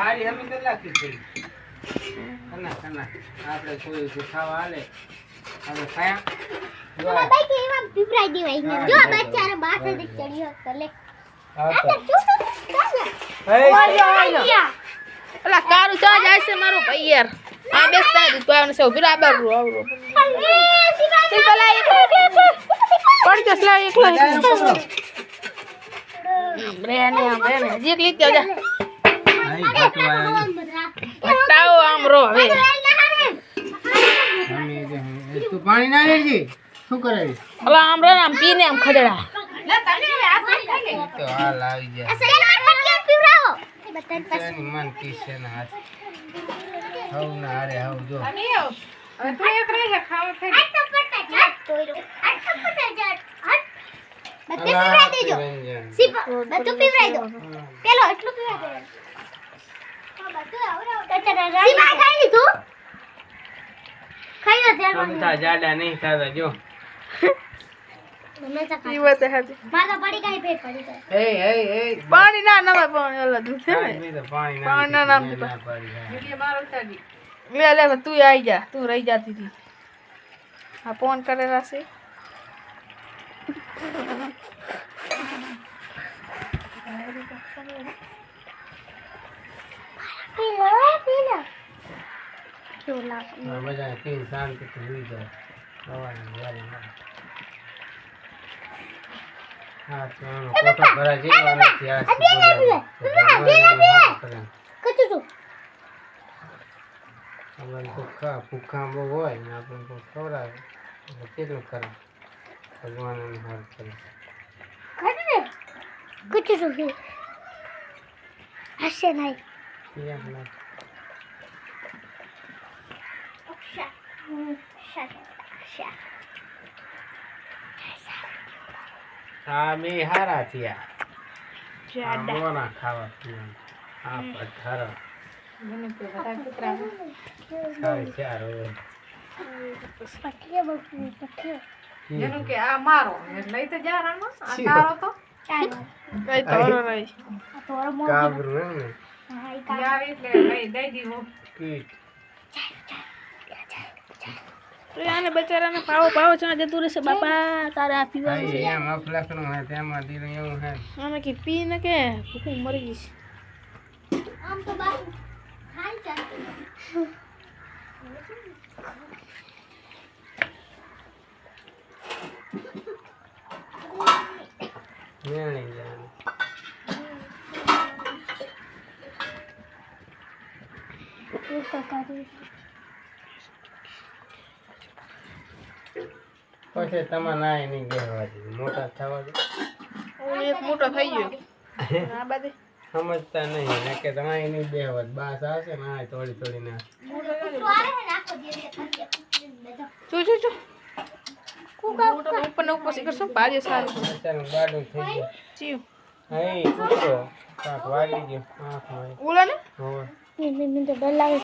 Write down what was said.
હારી અમે કેટલાથી થઈ કના આપણે કોઈ હાલે. આપણે ખાયા? મારું ભાઈ યાર આ બેસતા નથી તો આવને સેવ બિરા બારું આવરો એક પડજો સ્લા એકલો જીક લીધી જા. પટાવો આમ રો હવે તું પાણી ના લેજે શું કરે? છે? આમ રે આમ પીને આમ ખડેડા તો હાલ આવી જાય તેની મન પીસે ના હાથ હવ ના હારે હવ જો અલા, રંજન. બધું પીવરાઈ દો પેલો એટલું પીવરાઈ દો. સીમા ખાઈ લીધું? ખાઈ લો જાડા નહીં જો. એ પાણી ના નવા પાણી ઓલા દૂધ છે પાણી તો પાણી પાણી ના ના નામ લે તું આવી જા. તું રહી જાતી હતી. આ ફોન કરેલા છે પી લો પી લો કેવું લાગે? બધા પીને શાંતિથી સુઈ જાય. સવારની. હા તો કોઠો ભરા જેવો નથી આ શું બોલાવું? ભગવાન સારું કરે. કચું છું. ભૂખા ભૂખા બહુ હોય ને આપણે કોઈ ખવડાવે. એટલે કેટલું ખરાબ ભગવાનને સારું કરે. કચું હશે નહીં. બે હારા થયા. મોના ખાવા પીવા. આ પથ્થર. જેનું કે આ મારો. એટલે ઈ તો જારાનો આ તારો તો. કઈ તો ઓરો આ તો ઓર મોર ને? હા ઈ ઈ એટલે લઈ દઈ દીધો. કીટ તો આને બચારાને પાવો પાવો ચા જતું રહેશે બાપા તારે આ પીવાનું ભાઈ એમ અફલાકનું હે તેમાં દીધું એવું હે આને કે પી ને કે ભૂખું મરી ગઈશ આમ તો બાપુ ખાઈ ચાલ મેળી જાય એક તો કરી પછી તમારે નાય નહીં બેહવા દે મોટા થવા દે. હું એક મોટો થઈ ગયો. આ બાજુ? સમજતા નહીં ને કે તમારે નહીં બે વાત બાસ આવશે ને આ થોડી થોડી ના આખો જો જો. જો મોટો ઉપર ને ઉપર કરશો શું સારું. બાડું થઈ ગયું. હા વાગી આંખમાં ઓલા ને? તો ડર લાગે.